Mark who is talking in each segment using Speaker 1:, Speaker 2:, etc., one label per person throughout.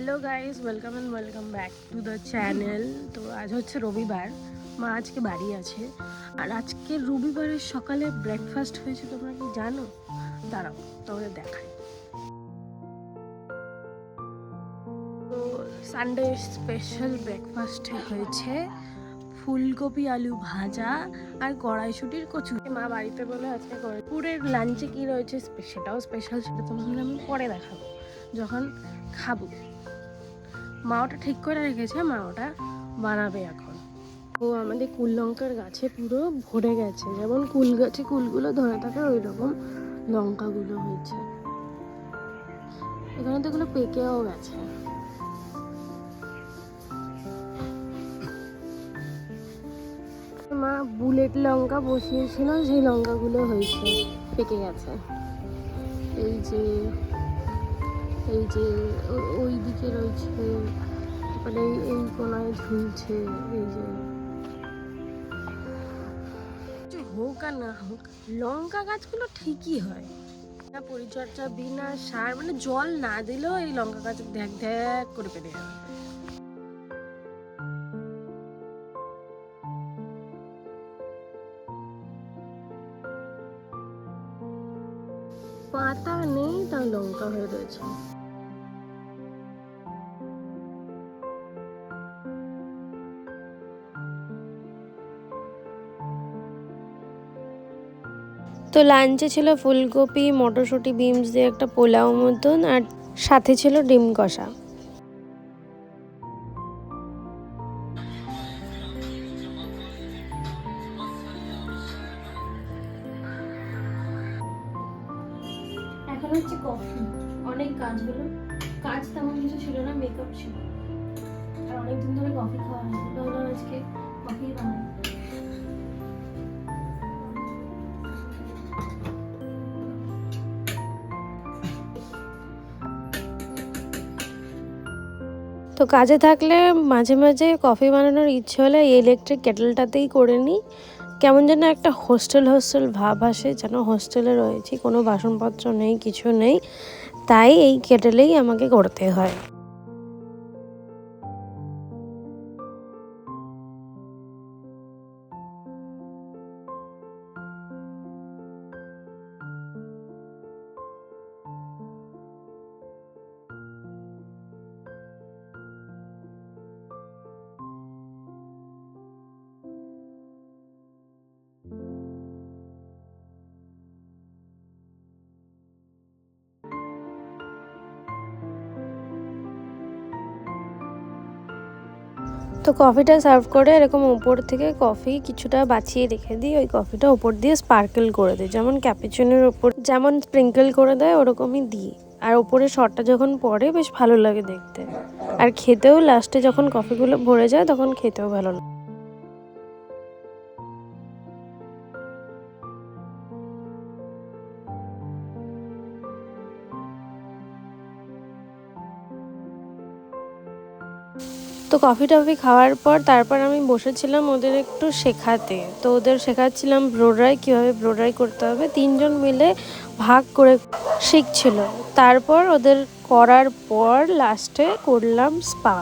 Speaker 1: Hello guys, welcome and welcome back to the channel. তো আজ হচ্ছে রবিবার, মা আজকে বাড়ি আছে। আর আজকে রবিবারের সকালে ব্রেকফাস্ট হয়েছে, তোমরা কি জানো? দাঁড়াও, তোমাদের দেখাই। তো সানডে স্পেশাল ব্রেকফাস্টে হয়েছে, ফুলকপি আলু ভাজা আর কড়াইশুটির কচু মা বাড়িতে বলে আজকে পুরের লাঞ্চে কি রয়েছে? সেটাও স্পেশাল সেটা তোমাদের আমি পরে দেখাবো, যখন খাব। মা ওটা ঠিক করে রেখেছে, মা ওটা বানাবে এখন। ও আমাদের কুল লঙ্কার গাছে পুরো ভরে গেছে, যেমন কুল গাছে কুলগুলো ধরে থাকে ওই রকম লঙ্কাগুলো হয়েছে। এখানে তো এগুলো পেকেও গেছে। মা বুলেট লঙ্কা বসিয়েছিল সেই লঙ্কাগুলো হয়েছে, পেকে গেছে। এই যে এই যে ওই দিকে রয়েছে মানে এই- কোনায় ঝুলছে এই যে। হোক আর না হোক লঙ্কা গাছগুলো ঠিকই হয়। না পরিচর্যা বিনা সার মানে জল না দিলেও এই লঙ্কা গাছ দেখ দেখ করে পেরে যাবে পাতা নেই তাও লঙ্কা হয়ে রয়েছে।
Speaker 2: তো লাঞ্চে ছিল ফুলকপি, মটরশুঁটি, বিনস দিয়ে একটা পোলাও মতন আর সাথে ছিল ডিম কষা।
Speaker 1: এখন হচ্ছে কফি অনেক কাজ হলো। কাজ তেমন কিছু ছিল না মেকআপ ছিল। তো
Speaker 2: কাজে থাকলে মাঝে মাঝে কফি বানানোর ইচ্ছে হলে এই ইলেকট্রিক কেটেলটাতেই করে নিই কেমন যেন একটা হোস্টেল হোস্টেল ভাব আসে, যেন হোস্টেলে রয়েছি, কোনো বাসনপত্র নেই, কিছু নেই, তাই এই কেটেলেই আমাকে করতে হয়। তো কফিটা সার্ভ করে এরকম উপর থেকে কফি কিছুটা বাঁচিয়ে রেখে দিই, ওই কফিটা ওপর দিয়ে স্পার্কেল করে দিই। যেমন ক্যাপিচুনের ওপর যেমন স্প্রিঙ্কেল করে দেয়, ওরকমই দিই। আর ওপরে শটটা যখন পড়ে, বেশ ভালো লাগে দেখতে। আর খেতেও লাস্টে যখন কফিগুলো ভরে যায়, তখন খেতেও ভালো লাগে। তো কফি টফি খাওয়ার পর তারপর আমি বসেছিলাম ওদের একটু শেখাতে। তো ওদের শেখাচ্ছিলাম ব্রোডাই, কীভাবে ব্রোডাই করতে হবে। তিনজন মিলে ভাগ করে শিখছিল। তারপর ওদের করার পর লাস্টে করলাম স্পা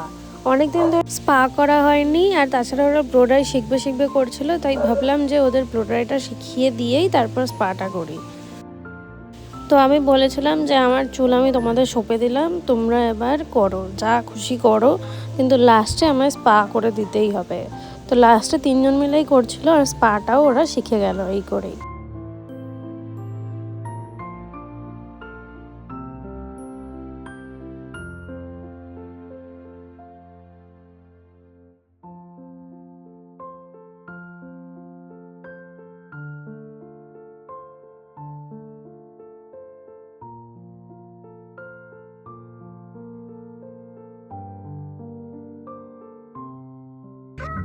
Speaker 2: অনেক দিন ধরে স্পা করা হয়নি আর তাছাড়া ওরা ব্রোডাই শিখবে শিখবে করছিল। তাই ভাবলাম যে ওদের ব্রোডাইটা শিখিয়ে দিয়েই তারপর স্পাটা করি। তো আমি বলেছিলাম যে আমার চুল আমি তোমাদের সঁপে দিলাম, তোমরা এবার করো, যা খুশি করো। কিন্তু লাস্টে আমায় স্পা করে দিতেই হবে। তো লাস্টে তিনজন মিলেই করছিল আর স্পাটাও ওরা শিখে গেল এই করেই।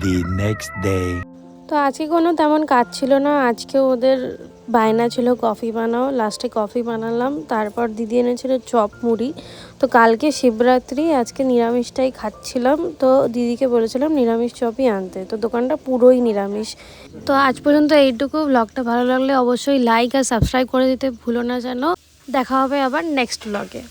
Speaker 3: The next day.
Speaker 2: তো আজকে কোনো তেমন কাজ ছিল না। আজকে ওদের বায়না ছিল কফি বানাও। লাস্টে কফি বানালাম। তারপর দিদি এনেছিল চপ মুড়ি। তো কালকে শিবরাত্রি, আজকে নিরামিষটাই খাচ্ছিলাম। তো দিদিকে বলেছিলাম নিরামিষ চপই আনতে। তো দোকানটা পুরোই নিরামিষ। তো আজ পর্যন্ত এইটুকু। ব্লগটা ভালো লাগলে অবশ্যই লাইক আর সাবস্ক্রাইব করে দিতে ভুলো না যেন। দেখা হবে আবার নেক্সট ব্লগে